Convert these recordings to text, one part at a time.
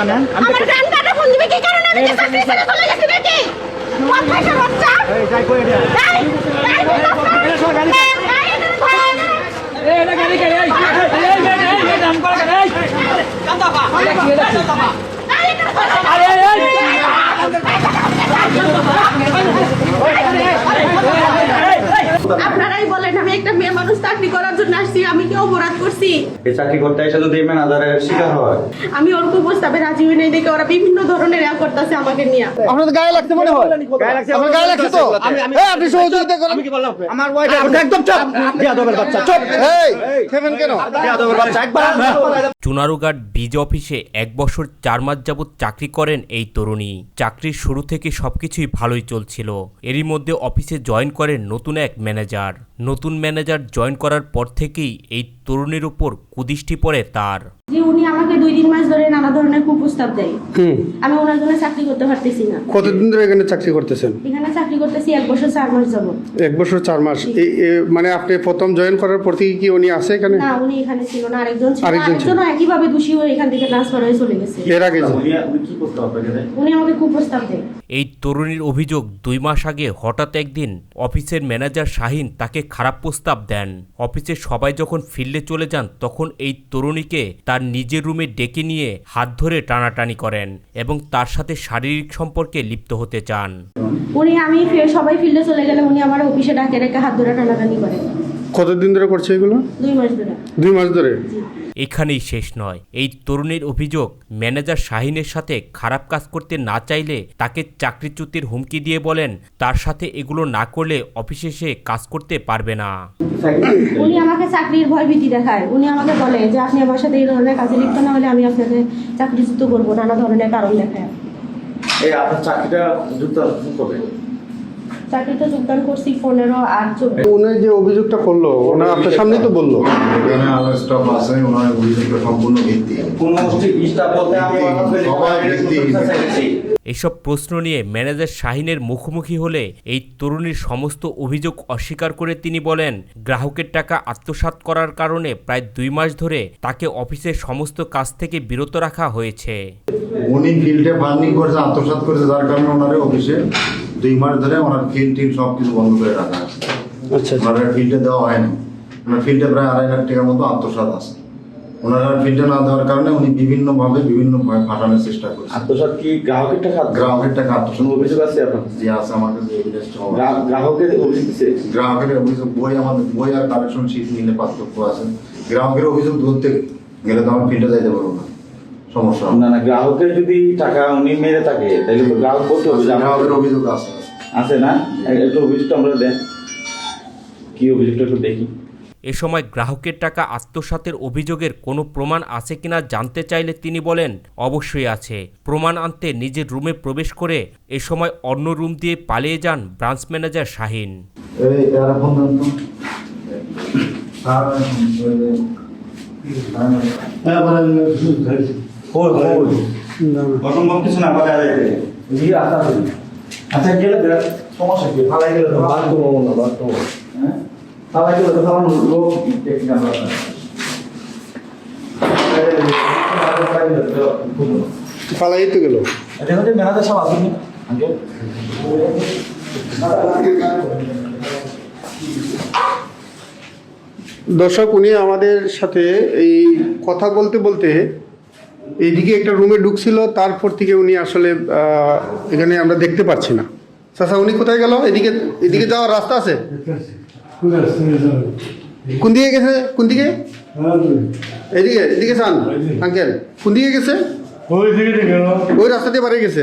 নেন আমার প্যান কার্ডে ফোন দিবে কি কারণে আমি কি চাকরি ছেড়ে চলে গেছি নাকি কোন বাচ্চা এই যাই কই এটা এই, এই, গাড়ি গাড়ি এই এই এই এই করে গাড়ি এই কান্দা বা আরে এই আপনারাই বলেন আমি একটা মেয়ে মানুষ চাকরি করার জন্য আসছি আমি কি অপরাধ করছি? এই চাকরি করতে এসে যদি ম্যানেজারের শিকার হয়? আমি ওর প্রস্তাবে রাজি হই নাই দেখে ওরা বিভিন্ন ধরনের ইয়া করতেছে আমাকে নিয়ে। আপনাদের গায়ে লাগছে মনে হয়। গায়ে লাগছে আপনার গায়ে লাগছে তো? আমি আমি হ্যাঁ আপনি সহযোগিতা করেন আমি কি বললাম? আমার ওয়াইফ একদম চুপ। বিয়াদবের বাচ্চা চুপ। এই খেবেন কেন? বিয়াদবের বাচ্চা একবার। চুনারুঘাট বীজ অফিসে এক বছর চার মাস যাবৎ চাকরি করেন এই তরুণী। চাকরির শুরু থেকে সবকিছুই ভালোই চলছিল। এরই মধ্যে অফিসে জয়েন করেন নতুন এক ম্যানেজার। নতুন ম্যানেজার জয়েন করার পর থেকেই এই তরুণীর ওপর কুদৃষ্টি পড়ে তার। যে উনি আমাকে দুই তিন মাস ধরে নানা ধরনের কুপ্রস্তাব দেয়। আমি ওনার জন্য চাকরি করতে পারতেছি না। কতদিন ধরে এখানে চাকরি করতেছেন? এখানে চাকরি করতেছি এক বছর চার মাস যাবত এক বছর চার মাস। মানে আপনি প্রথম জয়েন করার পর থেকে কি উনি আছে এখানে? না উনি এখানে ছিল না আরেকজন ছিল। আরেকজন ছিল। আরেকজনও একইভাবে দোষী হয়ে এখান থেকে ট্রান্সফার হয়ে চলে গেছে। এর আগে উনি আমাকে কুপ্রস্তাব দেয়। এই তরুণীর অভিযোগ দুই মাস আগে হঠাৎ একদিন অফিসের ম্যানেজার শাহিন তাকে খারাপ প্রস্তাব দেন। অফিসের সবাই যখন ফিল্ডে চলে যান তখন এই তরুণীকে তার নিজের রুমে ডেকে নিয়ে হাত ধরে টানাটানি করেন এবং তার সাথে শারীরিক সম্পর্কে লিপ্ত হতে চান। উনি আমি সবাই ফিল্ডে চলে গেলে উনি আমার অফিসে ডাকে রেখে হাত ধরে টানাটানি করে কতদিন ধরে করছে এগুলো? দুই মাস ধরে। দুই মাস ধরে? এখানেই শেষ নয়। এই তরুণীর অভিযোগ ম্যানেজার শাহিনের সাথে খারাপ কাজ করতে না চাইলে তাকে চাকরিচ্যুতির হুমকি দিয়ে বলেন তার সাথে এগুলো না করলে অফিসে সে কাজ করতে পারবে না। উনি আমাকে চাকরির ভয় ভীতি দেখায়। উনি আমাকে বলে যে আপনি আমার সাথে এই ধরনের কাজে লিপ্ত না হলে আমি আপনাকে চাকরিচ্যুত করব। নানা ধরনের কারণ দেখায়। এই আপনার চাকরিটা যুক্ত করবে চাকরিতে যোগদান করছি পনেরো উনি যে অভিযোগটা করল ওনার আপনার সামনেই তো বলল। এখানে আরও স্টাফ আছে ওনার অভিযোগটা সম্পূর্ণ ভিত্তি। কোন স্টাফ বলতে আমি এসব প্রশ্ন নিয়ে ম্যানেজার শাহিনের মুখোমুখি হলে এই তরুণীর সমস্ত অভিযোগ অস্বীকার করে তিনি বলেন গ্রাহকের টাকা আত্মসাৎ করার কারণে প্রায় দুই মাস ধরে তাকে অফিসের সমস্ত কাজ থেকে বিরত রাখা হয়েছে। উনি ফিল্ডে ফান্ডিং করেছে আত্মসাৎ করেছে যার কারণে ওনার অফিসে দুই মাস ধরে ওনার ফিল্ড টিল সব কিছু বন্ধ করে রাখা আছে। আচ্ছা। ওনার ফিল্ডে দেওয়া হয়নি। ওনার ফিল্ডে প্রায় আড়াই লাখ টাকার মতো আত্মসাৎ আছে। ওনারা ফিল্ডে না দেওয়ার কারণে উনি বিভিন্নভাবে বিভিন্নভাবে ফাটানোর চেষ্টা করছে আত্মসাৎ কি গ্রাহকের টাকা গ্রাহকের টাকা আত্মসাৎ। অভিযোগ আছে আপনার? যে আছে। আমার কাছে গ্রাহকের অভিযোগ গ্রাহকের অভিযোগ বই আমাদের বই আর কালেকশন শীত নিলে পার্থক্য আছে। গ্রাহকের অভিযোগ ধরতে গেলে তো আমার ফিল্ডে যাইতে পারব না। সমস্যা না না গ্রাহকের যদি টাকা উনি মেরে থাকে তাহলে তো গ্রাহক করতে হবে। গ্রাহকের অভিযোগ আছে। আছে না? একটু অভিযোগটা আমরা দেন। কি অভিযোগটা একটু দেখি। এ সময় গ্রাহকের টাকা আত্মসাতের অভিযোগের কোনো প্রমাণ আছে কিনা জানতে চাইলে তিনি বলেন অবশ্যই আছে। প্রমাণ আনতে নিজের রুমে প্রবেশ করে এ সময় অন্য রুম দিয়ে পালিয়ে যান ব্রাঞ্চ ম্যানেজার শাহিন। এই অসম্ভব কিছু না পাকা যায় আচ্ছা গেলে বিরাট সমস্যা কি? ফালাই গেলে তো? বাদ করব না বাদ করব হ্যাঁ? ফালাই গেলে তো? ফালানো লোক দেখি না আমরা। পালাই তো গেল। দেখো যে ম্যানেজার সব আসেনি। আঙ্কেল। দর্শক উনি আমাদের সাথে এই কথা বলতে বলতে এইদিকে একটা রুমে ঢুকছিল, তারপর থেকে উনি আসলে এখানে আমরা দেখতে পাচ্ছি না। চাচা, উনি কোথায় গেল? এদিকে এদিকে যাওয়ার রাস্তা আছে? কোন দিকে গেছে? কোন দিকে? এদিকে এদিকে আঙ্কেল। কোন দিকে গেছে? ওই রাস্তা দিয়ে গেছে।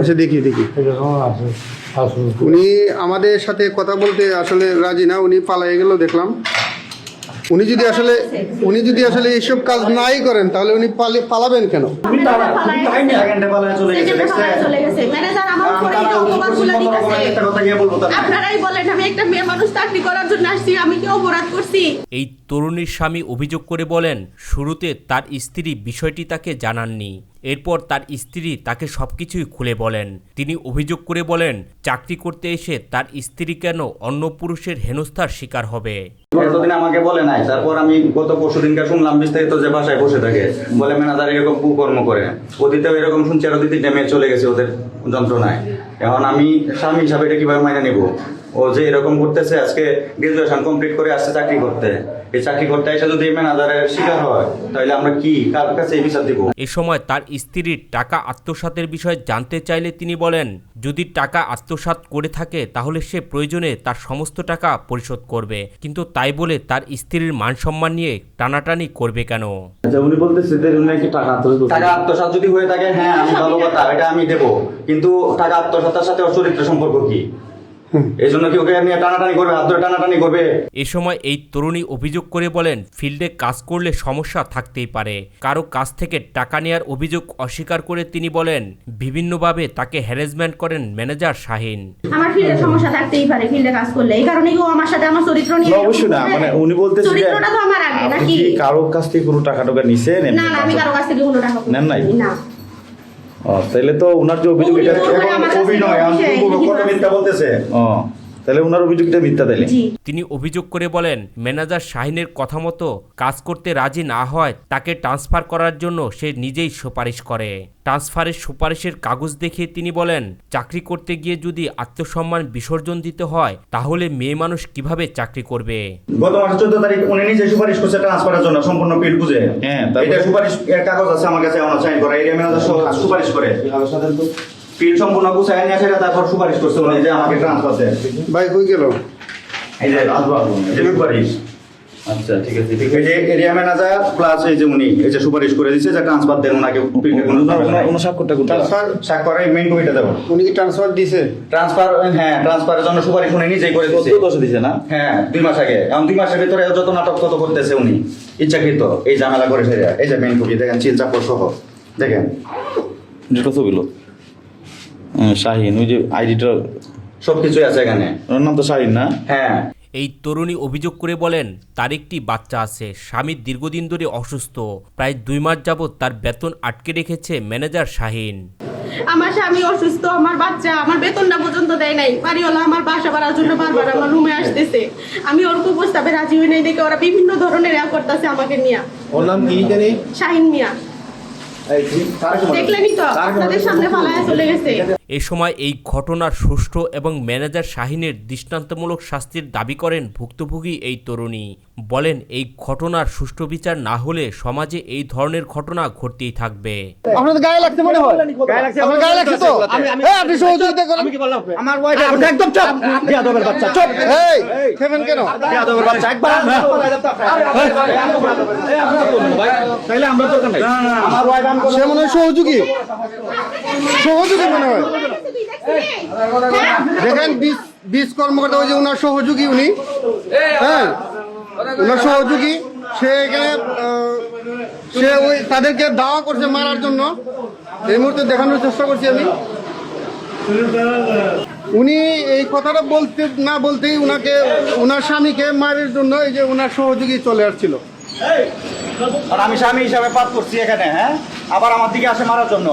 আচ্ছা দেখি দেখি। উনি আমাদের সাথে কথা বলতে আসলে রাজি না, উনি পালাই গেল, দেখলাম। উনি যদি আসলে উনি যদি আসলে এইসব কাজ নাই করেন তাহলে উনি পালাবেন কেন? সেকেন্ডে পালায় চলে গেছে দেখছে চলে গেছে। ম্যানেজার আমার উপরে এই অপবাদগুলো দিতেছে একটা কথা গিয়ে বলব তার আপনারাই বলেন আমি একটা মেয়ে মানুষ চাকরি করার জন্য আসছি আমি কি অপরাধ করছি? এই তরুণীর স্বামী অভিযোগ করে বলেন শুরুতে তার স্ত্রী বিষয়টি তাকে জানাননি। এরপর তার স্ত্রী তাকে সবকিছুই খুলে বলেন। তিনি অভিযোগ করে বলেন, চাকরি করতে এসে তার স্ত্রী কেন অন্য পুরুষের হেনস্থার শিকার হবে? এতদিন আমাকে বলে নাই। তারপর আমি গত পরশু দিনকে শুনলাম, বিস্তারিত যে বাসায় বসে থাকে। বলে ম্যানেজার এরকম কুকর্ম করে। অতীতেও এরকম শুনছি, আর অতীতে মেয়ে চলে গেছে ওদের যন্ত্রণায়। এখন আমি স্বামী হিসাবে এটা কীভাবে মাইনে নিব? ও যে এরকম করতেছে, আজকে গ্রাজুয়েশন কমপ্লিট করে আসছে চাকরি করতে। এই চাকরি করতে এসে যদি ম্যানেজারের শিকার হয় তাহলে আমরা কি কার কাছে এই বিচার দিব? এ সময় তার স্ত্রীর টাকা আত্মসাতের বিষয়ে জানতে চাইলে তিনি বলেন যদি টাকা আত্মসাৎ করে থাকে তাহলে সে প্রয়োজনে তার সমস্ত টাকা পরিশোধ করবে। কিন্তু তাই বলে তার স্ত্রীর মান সম্মান নিয়ে টানাটানি করবে কেন? আচ্ছা উনি বলতেছে যে উনি নাকি টাকা আত্মসাৎ যদি হয়ে থাকে হ্যাঁ আমি ভালো কথা এটা আমি দেবো। কিন্তু টাকা আত্মসাতের সাথে ওর চরিত্র সম্পর্ক কি? এই জন্য কি ওকে নিয়ে টানাটানি করবে? হাত ধরে টানাটানি করবে? এ সময় এই তরুণী অভিযোগ করে বলেন ফিল্ডে কাজ করলে সমস্যা থাকতেই পারে। কারও কাছ থেকে টাকা নেয়ার অভিযোগ অস্বীকার করে তিনি বলেন বিভিন্নভাবে তাকে হ্যারাসমেন্ট করেন ম্যানেজার শাহিন। আমার ফিল্ডে সমস্যা থাকতেই পারে ফিল্ডে কাজ করলে। এই কারণে ও আমার সাথে আমার চরিত্র নিয়ে অবশ্যই না। মানে উনি বলতেছে যে চরিত্রটা তো আমার আগে নাকি কারও কাছ থেকে কোনো টাকা টাকা নিছেন না না আমি কারও কাছ থেকে কোনো টাকা নেন নাই? না। তাহলে তো ওনার যে অভিযোগ এটা অভিনয় বলতেছে। ও। তাহলে ওনার অভিযোগটা মিথ্যা তাইলে তিনি অভিযোগ করে বলেন ম্যানেজার শাহিনের কথা মতো কাজ করতে রাজি না হয় তাকে ট্রান্সফার করার জন্য সে নিজেই সুপারিশ করে ট্রান্সফারের সুপারিশের কাগজ দেখে তিনি বলেন চাকরি করতে গিয়ে যদি আত্মসম্মান বিসর্জন দিতে হয় তাহলে মেয়ে মানুষ কীভাবে চাকরি করবে গত মাসের চোদ্দ তারিখ উনি নিজে সুপারিশ করছে ট্রান্সফারের জন্য সম্পূর্ণ পিল বুঝে হ্যাঁ, এটা সুপারিশ কাগজ আছে আমার কাছে আমার সাইন করা এরিয়া ম্যানেজার সুপারিশ করে সম্পূর্ণ গুছায় নিয়ে আসে তারপর সুপারিশ করছে উনি যে আমাকে ট্রান্সফার দেয় ভাই কই গেল? এই যে সুপারিশ। আচ্ছা ঠিক আছে ঠিক এই যে এরিয়া ম্যানেজার প্লাস এই যে উনি এই যে সুপারিশ করে দিচ্ছে যে ট্রান্সফার দেন ওনাকে কোনো মেইন কপিটা দেবো। উনি কি ট্রান্সফার দিছে? ট্রান্সফার হ্যাঁ ট্রান্সফারের জন্য সুপারিশ উনি নিজেই করে দশে না? হ্যাঁ দুই মাস আগে। এখন দুই মাসের ভিতরে যত নাটক তত করতেছে উনি। ইচ্ছাকৃত এই ঝামেলা করে ফেলে এই যে মেইন কপি দেখেন চিল চাপড় সহ। দেখেন। যেটা ছবি লো। শাহিন ওই যে আইডিটা সবকিছুই আছে এখানে। ওনার নাম তো শাহিন না? হ্যাঁ। এই তরুণী অভিযোগ করে বলেন তার একটি বাচ্চা আছে স্বামী দীর্ঘদিন ধরে অসুস্থ। প্রায় দুই মাস যাবৎ তার বেতন আটকে রেখেছে ম্যানেজার শাহিন। আমার স্বামী অসুস্থ আমার বাচ্চা আমার বেতনটা পর্যন্ত দেয় নাই। বাড়িওয়ালা আমার বাসা ভাড়ার জন্য বারবার আমার রুমে আসতেছে। আমি ওর প্রস্তাবে রাজি হই নাই দেখে ওরা বিভিন্ন ধরনের ইয়া করতেছে আমাকে নিয়ে। ওর নাম কি জানি? শাহিন মিয়া। দেখলেনই তো আপনাদের সামনে ফালায় চলে গেছে। এ সময় এই ঘটনার সুষ্ঠু এবং ম্যানেজার শাহিনের দৃষ্টান্তমূলক শাস্তির দাবি করেন ভুক্তভোগী এই তরুণী। বলেন এই ঘটনার সুষ্ঠু বিচার না হলে সমাজে এই ধরনের ঘটনা ঘটতেই থাকবে। আপনাদের গায়ে লাগছে মনে হয়? গায়ে লাগছে আপনার গায়ে লাগছে তো? এই, আপনি সহযোগিতা করেন। আমি কি বললাম আমার ওয়াইফ একদম চুপ। বিয়াদবের বাচ্চা চুপ। এই খেবেন কেন? বিয়াদবের বাচ্চা একবার তাইলে আমরা তো ওখানে আমার ওয়াইফ আমি সে মনে হয় সহযোগী। সহযোগী মনে হয়। দেখেন বিশ কর্মকর্তা, ওই যে ওনার সহযোগী উনি। হ্যাঁ ওনার সহযোগী, সে এখানে সে ওই তাদেরকে দাওয়া করছে মারার জন্য। এই মুহূর্তে দেখানোর চেষ্টা করছি আমি। উনি এই কথাটা বলতে, না বলতেই উনাকে ওনার স্বামীকে মারের জন্য এই যে ওনার সহযোগী চলে আসছিল। আমি স্বামী হিসাবে পাঠ করছি এখানে হ্যাঁ? আবার আমার দিকে আসে মারার জন্য।